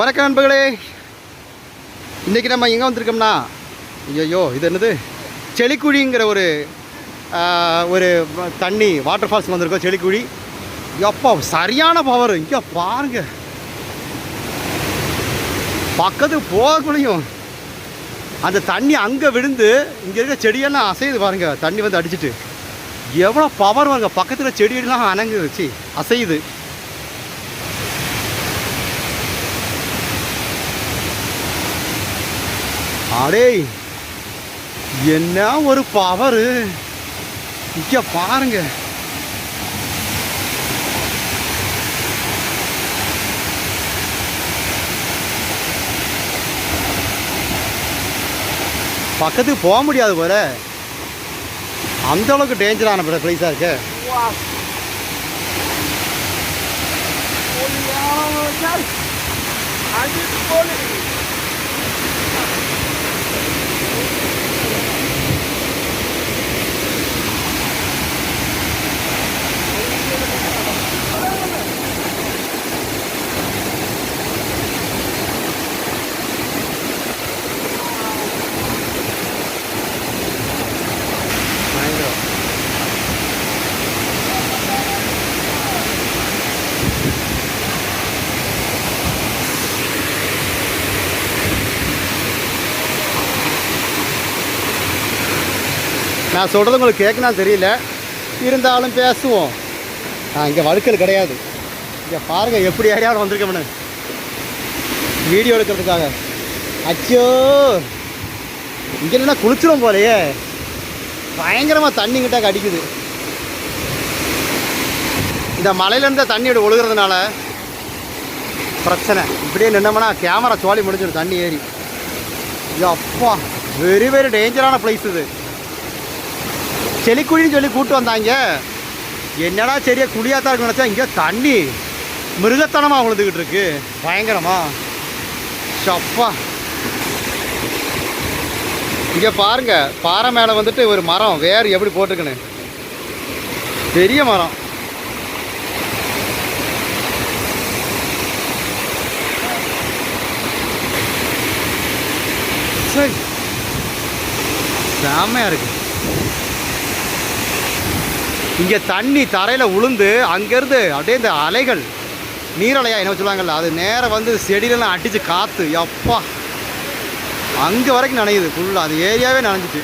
வணக்கம் நண்பர்களே. இன்றைக்கி நம்ம எங்கே வந்திருக்கோம்னா ஐயோ இது என்னது? செளிக்குழிங்கிற ஒரு ஒரு தண்ணி வாட்டர் ஃபால்ஸ் வந்திருக்கோம் செளிக்குழி எப்போ சரியான பவர் இங்கே பாருங்க. பக்கத்துக்கு போகக்குள்ளையும் அந்த தண்ணி அங்கே விழுந்து இங்கே இருக்க செடியெல்லாம் அசையுது பாருங்க. தண்ணி வந்து அடிச்சிட்டு. எவ்வளோ பவர் வாங்க பக்கத்தில் செடியெல்லாம் அணங்குது சி அசையுது. அடேய் என்ன ஒரு பவரு? இங்க பாருங்க. பக்கத்துக்கு போக முடியாது போல. அந்த அளவுக்கு டேஞ்சரான பிளேஸாக இருக்கு. நான் சொல்கிறது உங்களுக்கு கேட்கணும் தெரியல. இருந்தாலும் பேசுவோம். நான் இங்கே வழுக்கல் கிடையாது. இங்கே பாருங்கள் எப்படி ஏரியாவில் வந்திருக்கேன் வீடியோ எடுக்கிறதுக்காக. அச்சோ! இங்கே என்ன குளிச்சிடும் போலையே. பயங்கரமாக தண்ணி அடிக்குது. இந்த மலையிலேருந்து தண்ணி இப்படி ஒழுகிறதுனால பிரச்சனை. இப்படியே நின்னோம்னா கேமரா சோழி முடிஞ்சிடும் தண்ணி ஏறி. ஐயோ அப்பா வெரி வெரி டேஞ்சரான பிளேஸ் இது. செளிக்குழின்னு சொல்லி கூட்டு வந்தாங்க. என்னடா சரியா குழியாத்தான் இருக்குன்னு நினச்சா இங்கே தண்ணி மிருகத்தனமாக விழுந்துக்கிட்டு இருக்கு. பயங்கரமா. சப்பா இங்கே பாருங்க பாறை மேலே வந்துட்டு ஒரு மரம் வேர் எப்படி போட்டிருக்குன்னு. பெரிய மரம். சரி. செம்மையா இருக்குது இங்கே தண்ணி தரையில் உளுந்து அங்கேருந்து அப்படியே இந்த அலைகள் நீரலையா என்ன சொல்லுவாங்கல்ல அது நேராக வந்து செடியிலலாம் அடித்து காற்று எப்பா அங்கே வரைக்கும் நனையுது ஃபுல்லாக அது ஏரியாவே நனைஞ்சிட்டு.